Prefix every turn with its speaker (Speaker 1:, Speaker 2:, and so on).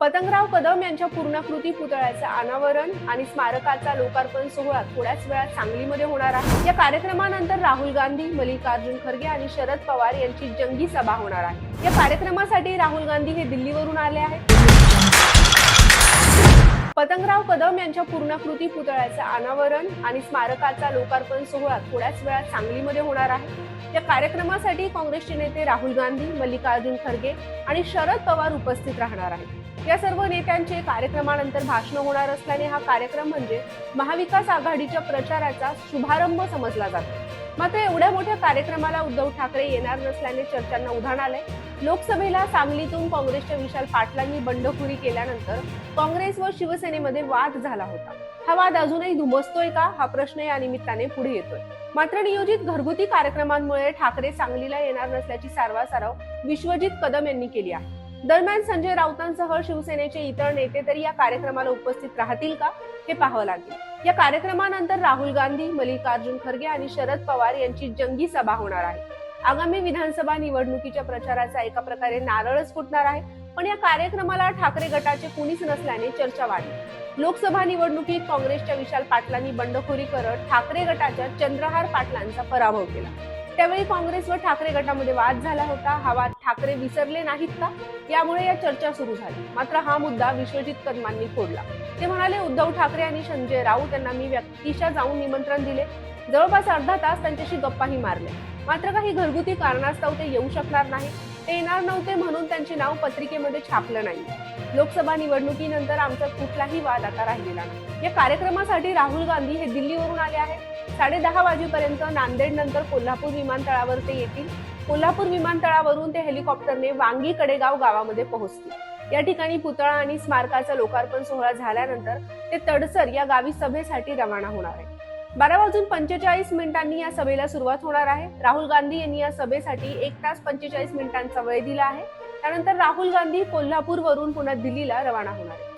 Speaker 1: पतंगराव कदम यांच्या पूर्णाकृती पुतळ्याचं अनावरण आणि स्मारकाचा लोकार्पण सोहळा थोड्याच वेळात सांगलीमध्ये होणार आहे. या कार्यक्रमानंतर राहुल गांधी मल्लिकार्जुन खरगे आणि शरद पवार यांची जंगी सभा होणार आहे. या कार्यक्रमासाठी राहुल गांधी हे दिल्लीवरून आले आहेत. पतंगराव कदम यांच्या पूर्णाकृती पुतळ्याचं अनावरण आणि स्मारकाचा लोकार्पण सोहळा थोड्याच वेळात सांगलीमध्ये होणार आहे. या कार्यक्रमासाठी काँग्रेसचे नेते राहुल गांधी मल्लिकार्जुन खरगे आणि शरद पवार उपस्थित राहणार आहेत. या सर्व नेत्यांचे कार्यक्रमानंतर भाषण होणार असल्याने हा कार्यक्रम म्हणजे महाविकास आघाडीच्या प्रचाराचा शुभारंभ समजला जातो. मात्र एवढ्या मोठ्या कार्यक्रमाला उद्धव ठाकरे येणार नसल्याने चर्चांना उधाण आलंय. लोकसभेला सांगलीतून काँग्रेसच्या विशाल पाटलांनी बंडखोरी केल्यानंतर काँग्रेस व शिवसेनेमध्ये वाद झाला होता. हा वाद अजूनही धुमसतोय का? हा प्रश्न या निमित्ताने पुढे येतोय. मात्र नियोजित घरगुती कार्यक्रमांमुळे ठाकरे सांगलीला येणार नसल्याची सारवासारव विश्वजित कदम यांनी केली आहे. दरम्यान संजय राऊतांसह शिवसेनेचे इतर नेते तरी या कार्यक्रमाला उपस्थित राहतील का हे पाहावं लागेल. या कार्यक्रमानंतर राहुल गांधी मल्लिकार्जुन खरगे आणि शरद पवार यांची जंगी सभा होणार आहे. आगामी विधानसभा निवडणुकीच्या प्रचाराचा एका प्रकारे नारळच फुटणार आहे. पण या कार्यक्रमाला ठाकरे गटाचे कुणीच नसल्याने चर्चा वाढली. लोकसभा निवडणुकीत काँग्रेसच्या विशाल पाटलांनी बंडखोरी करत ठाकरे गटाच्या चंद्रहार पाटलांचा पराभव केला. त्यावेळी काँग्रेस व ठाकरे गटामध्ये वाद झाला होता. हा वाद ठाकरे विसरले नाहीत का? यामुळे या चर्चा सुरू झाली. मात्र हा मुद्दा विश्वजित कदमांनी फोडला. ते म्हणाले उद्धव ठाकरे आणि संजय राऊत यांना मी व्यक्तिशा जाऊन निमंत्रण दिले. जवळपास अर्धा तास त्यांच्याशी गप्पाही मारल्या. मात्र काही घरगुती कारणास्तव ते येऊ शकणार नाही ते येणार नव्हते म्हणून त्यांचे नाव पत्रिकेमध्ये छापलं नाही. लोकसभा निवडणुकीनंतर आमचा कुठलाही वाद आता राहिलेला नाही. या कार्यक्रमासाठी राहुल गांधी हे दिल्लीवरून आले आहेत. साडे दहा वाजेपर्यंत नांदेड नंतर कोल्हापूर विमानतळावर ते येतील. कोल्हापूर विमानतळावरून ते हेलिकॉप्टरने वांगी कडेगाव गावामध्ये पोहोचतील. या ठिकाणी पुतळा आणि स्मारकाचा लोकार्पण सोहळा झाल्यानंतर ते तडसर या गावी सभेसाठी रवाना होणार आहे बारा वाजून पंचेचाळीस मिनिटांनी या सभेला सुरुवात होणार आहे. राहुल गांधी यांनी या सभेसाठी एक तास पंचेचाळीस मिनिटांचा वेळ दिला आहे. त्यानंतर राहुल गांधी कोल्हापूरवरून पुन्हा दिल्लीला रवाना होणार आहे